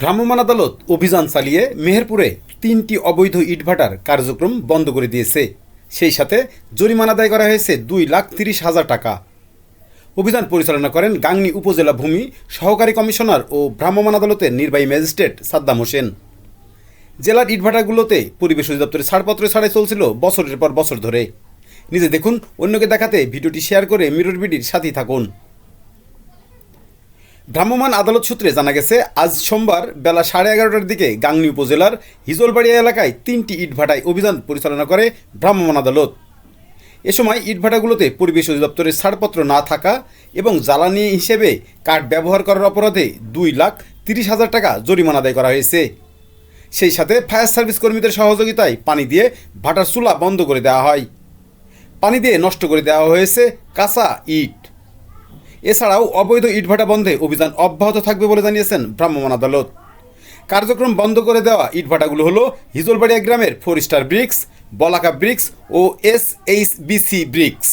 ভ্রাম্যমাণ আদালত অভিযান চালিয়ে মেহেরপুরে তিনটি অবৈধ ইটভাটার কার্যক্রম বন্ধ করে দিয়েছে। সেই সাথে জরিমানা আদায় করা হয়েছে দুই লাখ তিরিশ হাজার টাকা। অভিযান পরিচালনা করেন গাংনী উপজেলা ভূমি সহকারী কমিশনার ও ভ্রাম্যমাণ আদালতের নির্বাহী ম্যাজিস্ট্রেট সাদ্দাম হোসেন। জেলার ইটভাটাগুলোতে পরিবেশ অধিদপ্তরের ছাড়পত্র ছাড়াই চলছিল বছরের পর বছর ধরে। নিজে দেখুন, অন্যকে দেখাতে ভিডিওটি শেয়ার করে মিরর বিডির সাথেই থাকুন। ভ্রাম্যমাণ আদালত সূত্রে জানা গেছে, আজ সোমবার বেলা সাড়ে এগারোটার দিকে গাংনী উপজেলার হিজলবাড়িয়া এলাকায় তিনটি ইটভাটায় অভিযান পরিচালনা করে ভ্রাম্যমাণ আদালত। এ সময় ইটভাটাগুলোতে পরিবেশ অধিদপ্তরের ছাড়পত্র না থাকা এবং জ্বালানি হিসেবে কাঠ ব্যবহার করার অপরাধে দুই লাখ তিরিশ হাজার টাকা জরিমানা আদায় করা হয়েছে। সেই সাথে ফায়ার সার্ভিস কর্মীদের সহযোগিতায় পানি দিয়ে ভাটার চুলা বন্ধ করে দেওয়া হয়। পানি দিয়ে নষ্ট করে দেওয়া হয়েছে কাঁচা ইট। এছাড়াও অবৈধ ইটভাটা বন্ধে অভিযান অব্যাহত থাকবে বলে জানিয়েছেন ভ্রাম্যমাণ আদালত। কার্যক্রম বন্ধ করে দেওয়া ইটভাটাগুলো হলো হিজলবাড়িয়া গ্রামের four star bricks, Balaka bricks ও এস এইচ বিসি ব্রিক্স।